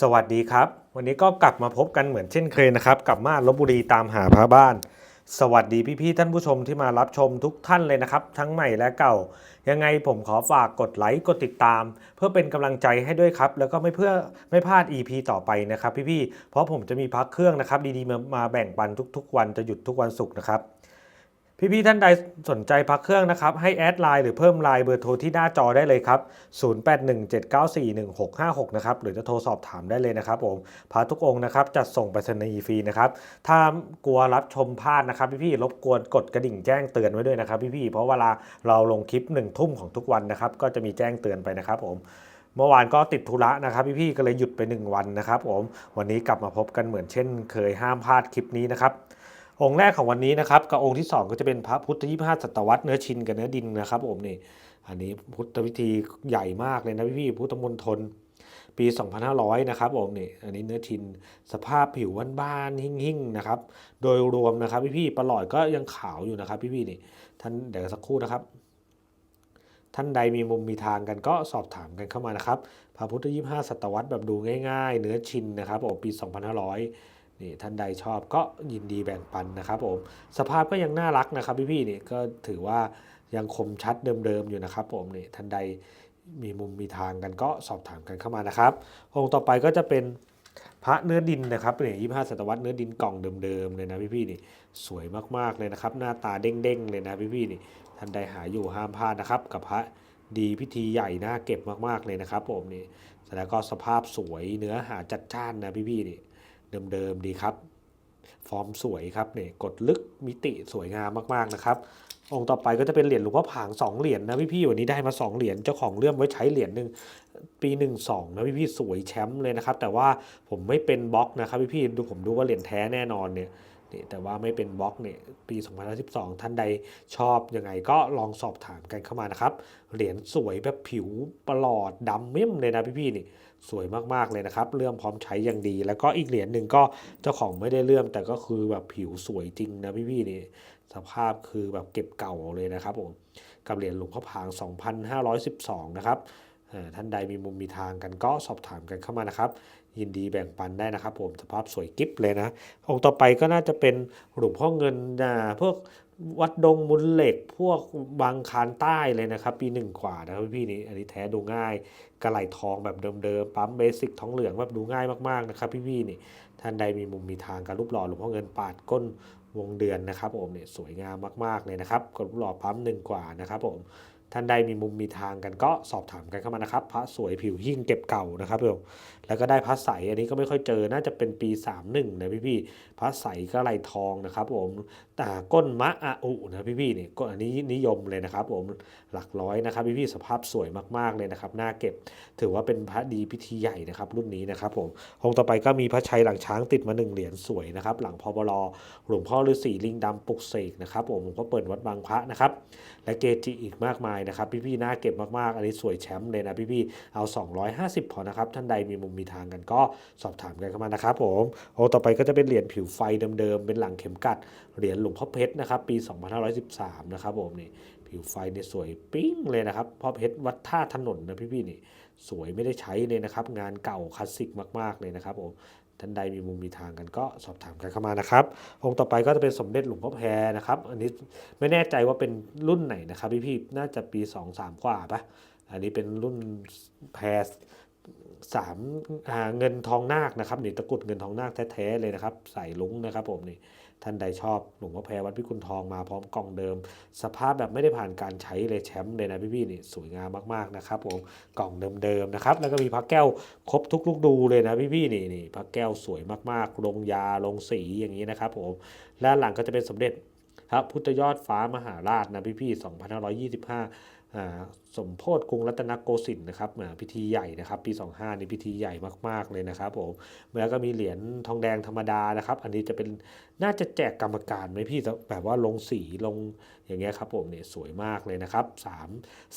สวัสดีครับ วันนี้ก็กลับมาพบกันเหมือนเช่นเคยนะครับ กับมาลบบุรีตามหาพระบ้าน สวัสดีพี่ๆท่านผู้ชมที่มารับชมทุกท่านเลยนะครับ ทั้งใหม่และเก่า ยังไงผมขอฝากกดไลค์กดติดตาม เพื่อเป็นกำลังใจให้ด้วยครับ แล้วก็ไม่เพื่อไม่พลาด EP ต่อไปนะครับ พี่ๆเพราะผมจะมีพักเครื่องนะครับ ดีๆมามาแบ่งปันทุก ๆ วันจะหยุดทุกวันศุกร์นะครับ พี่ๆท่านใดสนใจพักเครื่องนะครับ ให้แอดไลน์หรือเพิ่มไลน์เบอร์โทรที่หน้าจอได้เลยครับ 0817941656 นะครับ หรือจะโทรสอบถามได้เลยนะครับผมพระทุกองค์นะครับ จัดส่งไปรษณีย์ฟรีนะครับ ถ้ากลัวรับชมพลาดนะครับ พี่ๆรบกวนกดกระดิ่งแจ้งเตือนไว้ด้วยนะครับ พี่ๆเพราะเวลาเราลงคลิปหนึ่งทุ่มของทุกวันนะครับ ก็จะมีแจ้งเตือนไปนะครับผมเมื่อวานก็ติดธุระนะครับพี่ๆก็เลยหยุดไป 1 วันนะครับผมวันนี้กลับมาพบกันเหมือนเช่น เคยห้ามพลาดคลิปนี้นะครับ องค์แรกของวันนี้นะครับกับองค์ที่ 2 ก็จะเป็นพระพุทธยี่ห้าศตวรรษเนื้อชินกับเนื้อดินนะครับผมนี่อันนี้พุทธวิธีใหญ่มากเลยนะพี่ๆพุทธมณฑลปี 2500 นะครับผมนี่อันนี้เนื้อชินสภาพผิวบ้านๆหิ่งๆนะครับ โดยรวมนะครับพี่ๆประหลอดก็ยังขาวอยู่นะครับ พี่ๆนี่ท่านเดี๋ยวสักครู่นะครับ ท่านใดมีมุมมีทางกันก็สอบถามกันเข้ามานะครับพระพุทธยี่ห้าศตวรรษแบบดูง่าย ๆ เนื้อชินนะครับผมปี 2500 นี่ท่านใดชอบก็ยินดีแบ่งปันนะครับผมสภาพก็ยังน่ารักนะครับพี่ๆนี่ก็ถือว่ายังคมชัดเดิมๆอยู่นะครับผมนี่ท่านใดมีมุมมีทางกันก็สอบถามกันเข้ามานะครับองค์ต่อไปก็จะเป็นพระเนื้อดินนะครับเนี่ยยี่ห้าศตวรรษเนื้อดินกล่องเดิมๆเลยนะพี่ๆนี่สวยมากๆเลยนะครับ หน้าตาเด้งๆเลยนะพี่ๆนี่ท่านใดหาอยู่ห้ามพลาดนะครับ กับพระดีพิธีใหญ่น่าเก็บมากๆเลยนะครับผมนี่แล้วก็สภาพสวยเนื้อหาจัดจ้านนะพี่ๆนี่ เดิมๆดีครับ ฟอร์มสวยครับเนี่ยกดลึกมิติสวยงามมากๆนะครับ องค์ต่อไปก็จะเป็นเหรียญหลวงพ่อผางสองเหรียญนะพี่ๆวันนี้ได้มาสองเหรียญเจ้าของเลื่อมไว้ใช้เหรียญหนึ่งปีหนึ่งสองนะพี่ๆสวยแชมป์เลยนะครับ แต่ว่าผมไม่เป็นบล็อกนะครับพี่ๆดูผมดูว่าเหรียญแท้แน่นอนเนี่ย นี่แต่ว่าไม่เป็นบล็อกเนี่ยปี 2012 ท่านใดชอบยังไงก็ลองสอบถามกันเข้ามานะครับ เหรียญสวยแบบผิวประหลอดดำเม่มเลยนะพี่ๆนี่สวยมากๆเลยนะครับ เลื่อมพร้อมใช้อย่างดี แล้วก็อีกเหรียญหนึ่งก็เจ้าของไม่ได้เลื่อมแต่ก็คือแบบผิวสวยจริงนะพี่ๆนี่สภาพคือแบบเก็บเก่าเลยนะครับผมกับเหรียญหลวงพ่อพาง 2512 นะครับอ่า ท่านใดมีมุมมีทางกันก็สอบถามกันเข้ามานะครับ ยินดีแบ่งปันได้นะครับ ผมสภาพสวยกิ๊บเลยนะ องค์ต่อไปก็น่าจะเป็นหลวงพ่อเงินนะพวกวัดดงมุลเหล็กพวกบางคานใต้เลยนะครับ ปีหนึ่งกว่านะครับพี่นี่อันนี้แท้ดูง่ายกระไหลทองแบบเดิมๆปั๊มเบสิกทองเหลืองแบบดูง่ายมากๆนะครับ พี่ๆนี่ท่านใดมีมุมมีทางการรูปหล่อหลวงพ่อเงินปาดก้นวงเดือนนะครับผมเนี่ยสวยงามมากๆเลยนะครับกดรูปหล่อปั๊มหนึ่งกว่านะครับผม ท่านใดมีมุมมีทางกันก็สอบถามกันเข้ามานะครับ พระสวยผิวหิ้งเก็บเก่านะครับผมแล้วก็ได้พระใสอันนี้ก็ไม่ค่อยเจอน่าจะเป็นปี 31นะพี่ๆพระใสก็ไหลทองนะครับผมแต่ก้นมะอาอุนะพี่ๆนี่ก็อันนี้นิยมเลยนะครับผมหลักร้อยนะครับพี่ๆสภาพสวยมากๆเลยนะครับน่าเก็บถือว่าเป็นพระดีพิธีใหญ่นะครับรุ่นนี้นะครับผมองค์ต่อไปก็มีพระชัยหลังช้างติดมาหนึ่งเหรียญสวยนะครับหลังพบลหลวงพ่อฤาษีลิงดำปุกเสกนะครับผมหลวงพ่อเปิดวัดบางพระนะครับและเกจิอีกมากมายนะครับพี่ๆน่าเก็บมากๆอันนี้สวยแชมป์เลยนะพี่ๆเอา 250 พอนะครับท่านใดมีมุมมีทางกันก็สอบถามกันเข้ามานะครับผมโองค์ต่อไปก็จะเป็นเหรียญผิวไฟเดิมๆเป็นหลังเข็มกัดเหรียญหลวงพ่อเพชรนะครับปี 2513 นะครับผมนี่ผิวไฟเนี่ยสวยปิ้งเลยนะครับพ่อเพชรวัดท่าถนนนะพี่ๆนี่สวยไม่ได้ใช้เลยนะครับ งานเก่าคลาสสิกมากๆเลยนะครับผม ท่านใดมีมุมมีทางกันก็สอบถามกันเข้ามานะครับองค์ต่อไปก็จะเป็นสมเด็จหลวงพ่อแพรนะครับ อันนี้ไม่แน่ใจว่าเป็นรุ่นไหนนะครับพี่พี่น่าจะปี 2 3 กว่าปะอันนี้เป็นรุ่นแพรสามเงินทองนาคนะครับนี่ตะกุดเงินทองนาคแท้ๆเลยนะครับ ใส่ลุงนะครับผมนี่ ท่านใดชอบหลวงพ่อแพรวัดพิกุลทองมาพร้อมกล่องเดิม สภาพแบบไม่ได้ผ่านการใช้เลยแชมป์เลยนะพี่ๆนี่สวยงามมากๆนะครับผมกล่องเดิมๆนะครับแล้วก็มีพระแก้วครบทุกลูกดูเลยนะพี่ๆนี่นี่พระแก้วสวยมากๆ ลงยาลงสีอย่างนี้นะครับผมและหลังก็จะเป็นสมเด็จพระพุทธยอดฟ้ามหาราชนะพี่ๆ2525อ่าสมโพธิกรุงรัตนโกสินทร์นะครับอ่าพิธีใหญ่นะครับ ปี 25 นี่พิธีใหญ่มากๆเลยนะครับผมแล้วก็มีเหรียญทองแดงธรรมดานะครับ อันนี้จะเป็น น่าจะแจกกรรมการไหมพี่แบบว่าลงสีลงอย่างเงี้ยครับผมเนี่ยสวยมากเลยนะครับสาม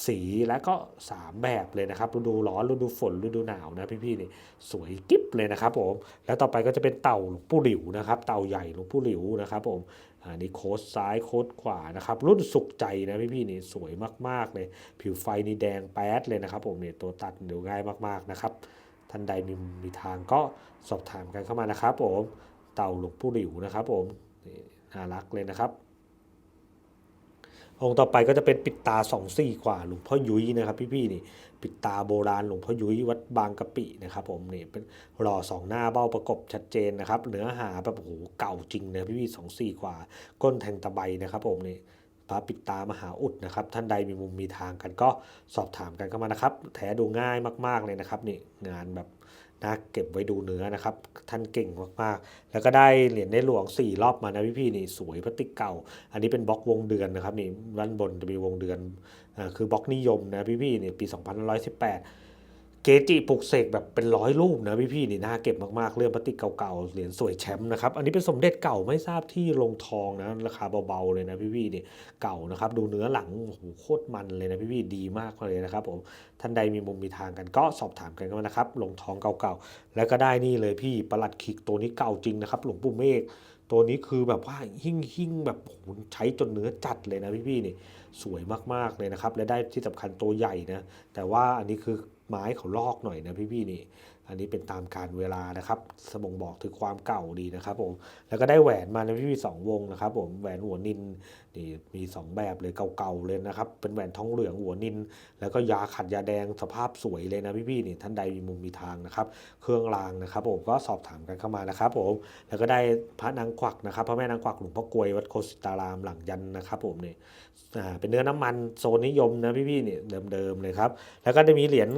สีแล้วก็สามแบบเลยนะครับฤดูร้อนฤดูฝนฤดูหนาวนะพี่ๆนี่สวยกิ๊บเลยนะครับผมแล้วต่อไปก็จะเป็นเต่าหลวงปู่หลิวนะครับ เต่าใหญ่หลวงปู่หลิวนะครับผมอันนี้โค้ดซ้ายโค้ดขวานะครับ รุ่นสุขใจนะพี่ๆนี่สวยมากๆเลย ผิวไฟนี่แดงแป๊ดเลยนะครับผมเนี่ยตัวตัดเดี๋ยวง่ายมากๆนะครับท่านใดมีมีทางก็สอบถามกันเข้ามานะครับผม เต่าหลวงปู่หลิวนะครับผมนี่น่ารักเลยนะครับองค์ต่อไปก็จะเป็นปิดตาสองสี่กว่าหลวงพ่อยุ้ยนะครับ พี่ๆนี่ปิดตาโบราณหลวงพ่อยุ้ยวัดบางกะปินะครับ ผมนี่เป็นหล่อสองหน้าเบ้าประกบชัดเจนนะครับเนื้อหาแบบโอ้โหเก่าจริงนะพี่ๆสองสี่กว่า ก้นแทงตะไบนะครับ ผมนี่พระปิดตามหาอุดนะครับ ท่านใดมีมุมมีทางกันก็สอบถามกันเข้ามานะครับแท้ดูง่ายมาก ๆเลยนะครับนี่งานแบบ นะเก็บไว้ดูเนื้อนะครับ ท่านเก่งมากๆ แล้วก็ได้เหรียญในหลวง 4 รอบมานะพี่พี่นี่สวยพลาสติกเก่า อันนี้เป็นบล็อกวงเดือนนะครับนี่ด้านบนจะมีวงเดือนอคือ บล็อกนิยมนะพี่พี่นี่ปี 2518 จิปลุกเสกแบบเป็นร้อยรูปนะพี่ๆนี่น่าเก็บมากๆ เรื่องพลาสติกเก่าๆ เหรียญสวยแชมป์นะครับ อันนี้เป็นสมเด็จเก่าไม่ทราบที่ลงทองนะ ราคาเบาๆเลยนะพี่ๆนี่เก่านะครับ ดูเนื้อหลังโหโคตรมันเลยนะพี่ๆดีมากเลยนะครับผมท่านใดมีมุมมีทางกันก็สอบถามกันเข้ามานะครับลงทองเก่าๆ แล้วก็ได้นี่เลยพี่ประหลัดขิกตัวนี้เก่าจริงนะครับ หลวงปู่เมฆตัวนี้คือแบบว่าหิ่งหิ่งแบบโหใช้จนเนื้อจัดเลยนะพี่ๆนี่สวยมากๆเลยนะครับ และได้ที่สำคัญตัวใหญ่นะแต่ว่าอันนี้คือ ไม้เขาลอกหน่อยนะพี่ๆนี่ อันนี้เป็นตามการเวลานะครับสมงบอกถึงความเก่าดีนะครับผม แล้วก็ได้แหวนมาในะพี่ๆสองวงนะครับผม แหวนหัวนินนี่มีสองแบบเลยเก่าๆเลยนะครับ เป็นแหวนทองเหลืองหัวนิน แล้วก็ยาขัดยาแดงสภาพสวยเลยนะพี่ๆนี่ท่านใดมีมุมมีทางนะครับ เครื่องรางนะครับผมก็สอบถามกันเข้ามานะครับผม แล้วก็ได้พระนางกวักนะครับพระแม่นางกวักหลวงพ่อกลวยวัดโคสิตารามหลังยันนะครับผมนี่เป็นเนื้อน้ำมันโซนนิยมนะพี่ๆนี่เดิมๆเลยครับ แล้วก็จะมีเหรียญ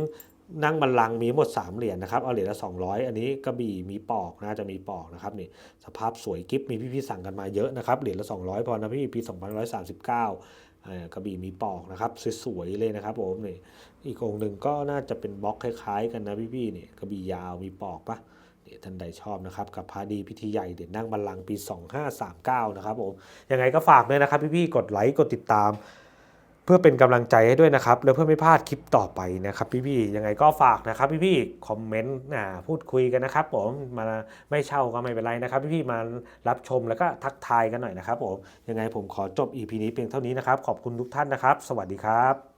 นั่งบัลลังมีหมด 3 เหรียญนะครับเอาเหรียญละ 200 อันนี้กระบี่มีปอกน่าจะมีปอกนะครับนี่สภาพสวยกิฟมีพี่ๆสั่งกันมาเยอะนะครับเหรียญละ 200 พอนะพี่ปี2539อ่ากระบี่มีปอกนะครับสวยๆเลยนะครับผมนี่อีกองหนึ่งก็น่าจะเป็นบล็อกคล้ายๆ กันนะพี่ๆนี่กระบี่ยาวมีปอกปะนี่ท่านใดชอบนะครับกับพาดีพิธีใหญ่เด่นนั่งบัลลังปี 2539นะครับผมยังไงก็ฝากด้วยนะครับพี่ๆกดไลค์กดติดตาม เพื่อเป็นกำลังใจให้ด้วยนะครับ แล้วเพื่อไม่พลาดคลิปต่อไปนะครับ พี่ๆยังไงก็ฝากนะครับ พี่ๆคอมเมนต์นะพูดคุยกันนะครับ ผมมาไม่เช่าก็ไม่เป็นไรนะครับ พี่ๆมารับชมแล้วก็ทักทายกันหน่อยนะครับผมยังไงผมขอจบ EP นี้เพียงเท่านี้นะครับ ขอบคุณทุกท่านนะครับ สวัสดีครับ